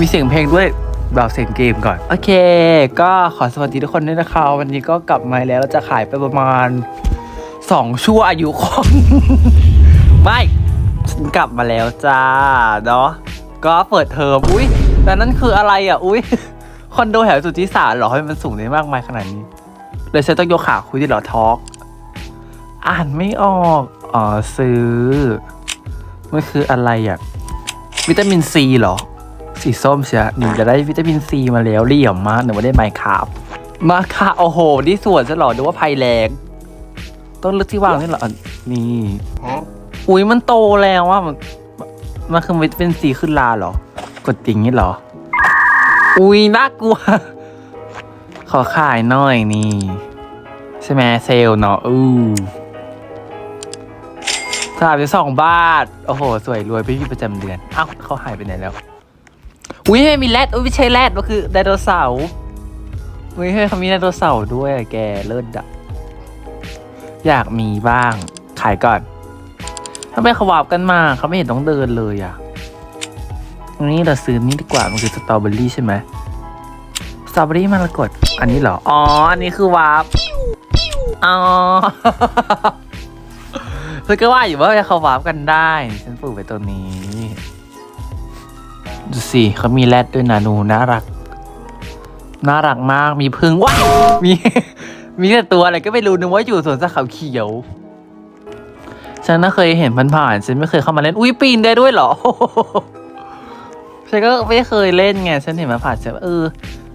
มีเสียงเพลงด้วยเราเสียงเกมก่อน โอเค ก็ขอสวัสดีทุกคนด้วยนะคะวันนี้ก็กลับมาแล้วเราจะขายไปประมาณสองชั่วอายุคนไม่ฉันกลับมาแล้วจ้าเนาะก็เปิดเทอมอุ้ยแต่นั่นคืออะไรอะ อุ้ยคอนโดแถวสุทธิสารเหรอให้มันสูงได้มากมายขนาดนี้เลยฉันต้องยกขาคุยที่เหรอทอกอ่านไม่ออกอ๋อซื้อมันคืออะไรอะวิตามินซีเหรอ สีส้มเชียหนูจะได้วิตามินซีมาแล้วเหลี่ยมมากหนูไม่ได้ไมค์ครับมาค่ะ โอ้โห นี่สวนฉันเหรอดูว่าภัยแรงต้นเลือกที่วางนี่เหรออะนี่อุ้ยมันโตแล้วว่ามันมันคือวิตามินซีขึ้นลาเหรอ กดติ่งนี่เหรอ อุ้ยน่ากลัว ขอขายหน่อยนี่ ใช่ไหมเซลล์เนาะอู้สามสิบสองบาท โอ้โห สวยรวยไปพี่ประจำเดือน เอ้าเขาหายไปไหนแล้ว อุ้ยไม่มีแรดอุ้ยไม่ใช่แรดมันคือไดโนเสาร์อุ้ยเฮ้ยเขามีไดโนเสาร์ด้วยอะแกเลิศอะอยากมีบ้าง ขายก่อนทำไมเขวาบกันมาเขาไม่เห็นต้องเดินเลยอะอันนี้เราซื้อนี่ดีกว่ามันคือสตรอเบอรี่ใช่ไหมสตรอเบอรี่มรกตอันนี้เหรอ อ๋อ อันนี้คือวาบอ๋อคือก็ว่าอยู่ว่าจะเขาวาบกันได้ ฉันปลูกไปตัวนี้ ดูสิเขามีแรดด้วยนะหนูน่ารัก น่ารักมากมีพึ่งว้ามีมีแต่ตัวอะไรก็ไม่รู้นึกว่าอยู่สวนสัตว์เขาเขียว ฉันน่าเคยเห็นผ่านๆฉันไม่เคยเข้ามาเล่นอุ้ยปีนได้ด้วยเหรอฉันก็ไม่เคยเล่นไงฉันเห็นมาผ่านฉันเออ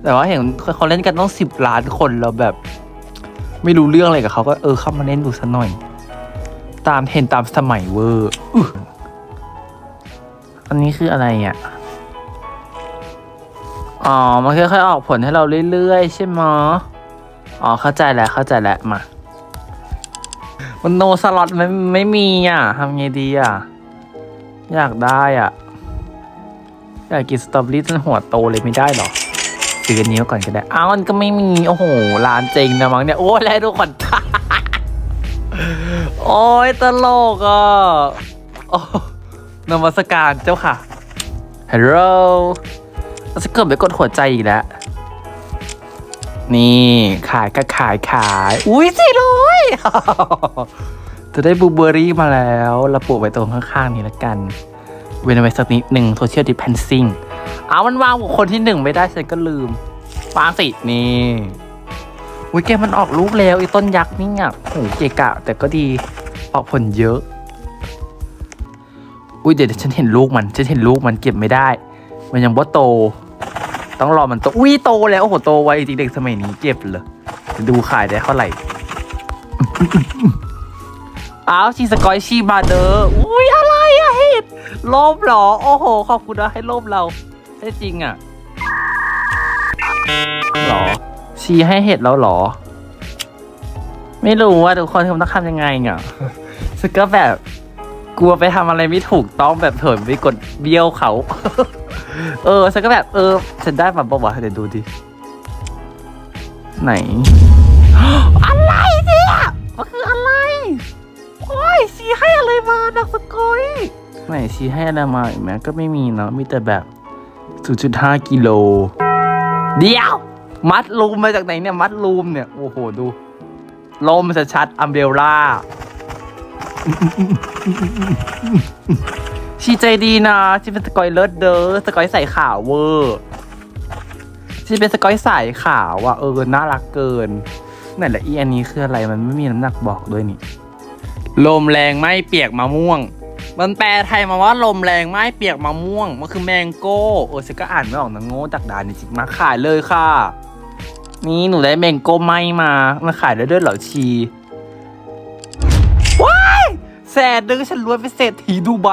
แต่ว่าเห็นเขาเล่นกันต้องสิบล้านคนแล้วแบบ ไม่รู้เรื่องอะไรกับเขาก็เออเข้ามาเล่นดูสักหน่อย ตามเห็นตามสมัยเวอร์อันนี้คืออะไรอะ อ๋อ มันค่อยๆออกผลให้เราเรื่อยๆ ใช่ไหมอ๋อ เข้าใจแล้ว เข้าใจแล้ว มา มันโนสล็อตไม่ไม่มีอะทำไงดีอะ อยากได้อะ อยากกินสตรอเบอรี่จนหัวโตเลยไม่ได้หรอซื้ออันนี้มาก่อนก็ได้ อ้าวมันก็ไม่มี โอ้โห ร้านเจริงนะมั้งเนี่ย โอ้ยแล้วดูขวัญตาโอ้ยตลกอะโอ้นมัสการเจ้าค่ะ ฮัลโหล เราจะเกิดไปกดหัวใจอีกแล้ว นี่ขายก็ขายขาย อุ้ยสี่ร้อยจะได้บลูเบอร์รี่มาแล้วเราปลูกไว้ตรงข้างๆนี้ละกัน เว้นไว้สักนิดหนึ่งโซเชียลดิพ e นซิ่งเอามันวางคคลที่หนึ่งไม่ได้ฉันก็ลืมวางสินี่อุ้ยแกมันออกลูกแล้วไอ้ต้นยักษ์นี่อะโหเกะกะ แต่ก็ดีออกผลเยอะ อุ้ยเดี๋ยวฉันเห็นลูกมันฉันเห็นลูกมันเก็บไม่ได้ มันยังบ่โต ต้องรอมันโตอุ้ยโตแล้ว โอ้โห โตไวจริงเด็กสมัยนี้เก็บเลยจะดูขายได้เท่าไหร่อ้าวชีสกอยชีบาเดอร์อุ้ยอะไรอะเห็ดลบเหรอ โอ้โห ขอบคุณนะให้ลบเราให้จริงอะหรอ ชีให้เห็ดแล้วหรอ ไม่รู้ว่าทุกคนเขาต้องทำยังไงอะฉันก็แบบ กลัวไปทำอะไรไม่ถูกต้องแบบเถินไปกดเบี้ยวเขา เออฉันก็แบบ เออ ฉันได้มาบอกว่าเดี๋ยวดูดิ ไหน อะไรเนี่ยมันคืออะไร โอ้ยชีให้อะไรมานักสกอยไหนชีให้อะไรมาอีกไหมก็ไม่มีเนาะมีแต่แบบ0.5กิโล เดี๋ยว มัดลูมมาจากไหนเนี่ย มัดลูมเนี่ย โอ้โห ดูลมจะชัดอัมเบลล่า ชีใจดีนะชีเป็นสกอยเลิศเด้อสกอยใส่ขาวเวอร์ชีเป็นสกอยใส่ขาวอะเออน่ารักเกินไหนละอีอันนี้คืออะไรมันไม่มีน้ำหนักบอกด้วยนี่ ลมแรงไม่เปียกมะม่วง มันแปลไทยมาว่าลมแรงไม่เปียกมะม่วง มันคือแมงโก้เออฉันก็อ่านไม่ออกนะโง่จากดานจริงมาขายเลยค่ะ นี่หนูได้แมงโก้ไหมมามาขายได้ด้วยเหรอชี แสนนึงฉันรวยเป็นเศรษฐีดูไบ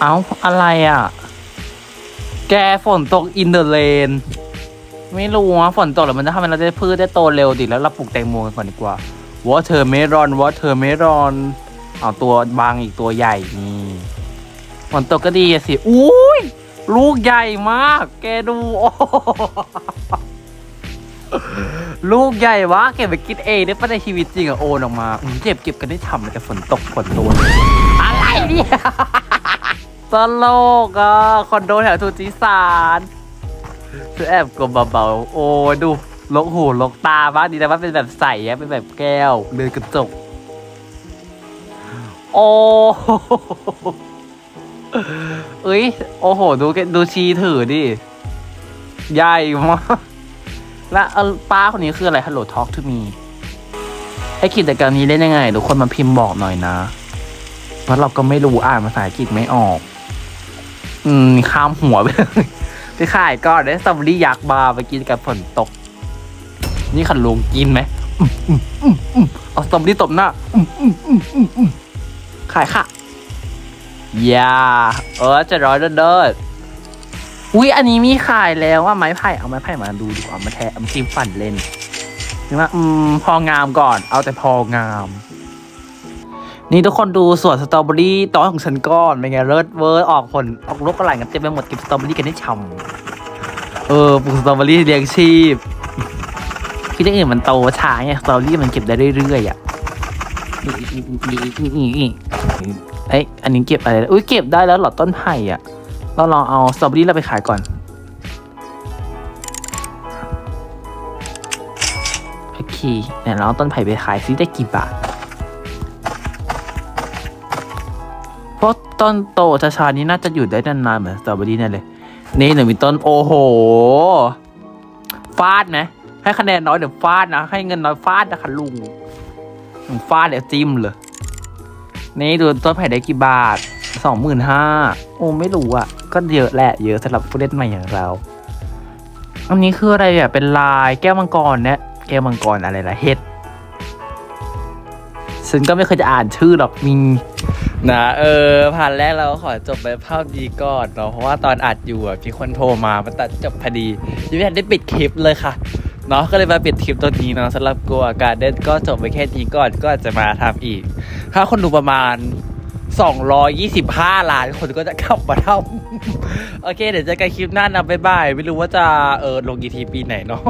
เอาอะไรอะ แกฝนตกอินเดอร์เลน ไม่รู้ว่าฝนตกแล้วมันจะทำให้เราได้พืชได้โตเร็วดิแล้วเราปลูกแตงโมกันก่อนดีกว่าวอเทอร์เมรอนวอเทอร์เมรอนเอาตัวบางอีกตัวใหญ่นี่ฝนตกก็ดีอะสิ อุ้ยลูกใหญ่มาก แกดูโอ้ ลูกใหญ่วะเก็บไปกินเองได้ปะในชีวิตจริงอะโอนออกมาอืมเก็บเก็บกันได้ทำเลยแต่ฝนตกฝนโดนอะไรเนี่ย ตลกอะคอนโดแถวทูจิสานคือแอบกลมเบาๆโอ้ดูลกหูลกตาบ้างดีแต่ว่าเป็นแบบใสอะเป็นแบบแก้วเลือกระจก โอ้โหเอ้ย โอ้โห ดูแกดูชีถือดิ ใหญ่มาก และเอ่อป้าคนนี้คืออะไร Hello Talk to me ให้กิจกรรมนี้เล่นยังไงทุกคนมาพิมพ์บอกหน่อยนะเพราะเราก็ไม่รู้อ่านภาษาอังกฤษไม่ออก อืมข้ามหัวไปเลยไปขายก่อนได้สตรอเบอรี่ยักษ์บาร์ไปกินกับฝนตก นี่ขันลงกินไหมอืมอืมอืมอืมเอาสตรอเบอรี่ตบหน้าอืมอืมอืมอืมอืมขายค่ะ อย่าเออจะร้อยเด้อ อุ้ยอันนี้มีขายแล้วว่าไม้ไผ่เอาไม้ไผ่มาดูดีกว่ามาแทะเอามาจิ้มฟันเล่นนึกว่าอืมพองามก่อน เอาแต่พองาม นี่ทุกคนดูสวนสตรอเบอรี่ตอนของฉันก่อนเป็นไงเลิศเวอร์ออกผลออกลูกกระไหลกันเต็มไปหมดเก็บสตรอเบอรี่กันได้ช่ำเออปลูกสตรอเบอรี่เลี้ยงชีพที่ที่อื่นมันโตช้าไงสตรอเบอรี่มันเก็บได้เรื่อยๆอะนี่นี่นี่นี่นี่เอ้ยอันนี้เก็บอะไรอุ้ยเก็บได้แล้วเหรอต้นไผ่อะ เราลองเอาสตรอเบอรี่เราไปขายก่อนโอเคเนี่ยเราเอาต้นไผ่ไปขายซิได้กี่บาทเพราะต้นโตชาๆนี้น่าจะอยู่ได้นานๆเหมือนสตรอเบอรี่แน่เลย นี่หนึ่งมีต้นโอ้โหฟาดไหมให้คะแนนน้อยเดี๋ยวฟาดนะ ให้เงินน้อยฟาดนะคะลุงฟาดเดี๋ยวจิ้มเลย นี่ดูต้นไผ่ได้กี่บาท สองหมื่นห้าโอ้ไม่รู้อะ ก็เยอะแหละ เยอะสำหรับผู้เล่นใหม่อย่างเรา อันนี้คืออะไรอะ เป็นลายแก้วมังกรเนี่ยแก้วมังกรอะไรล่ะเห็ดฉันก็ไม่เคยจะอ่านชื่อหรอกมีนะเออผ่านแรกเราขอจบไปภาพดีก่อนเนาะเพราะว่าตอนอัดอยู่อะมีคนโทรมามันตัดจบพอดียังไม่ทันได้ปิดคลิปเลยค่ะเนาะก็เลยมาปิดคลิปตัวนี้เนาะสำหรับกัวการเด่นก็จบไปแค่นี้ก่อนก็จจะมาทำอีก ถ้าคนดูประมาณ 225 ล้านคนก็จะกลับมาทำ โอเค เดี๋ยวเจอกันคลิปหน้านะบ๊ายบาย ไม่รู้ว่าจะเออลงกี่ทีปีไหนเนาะ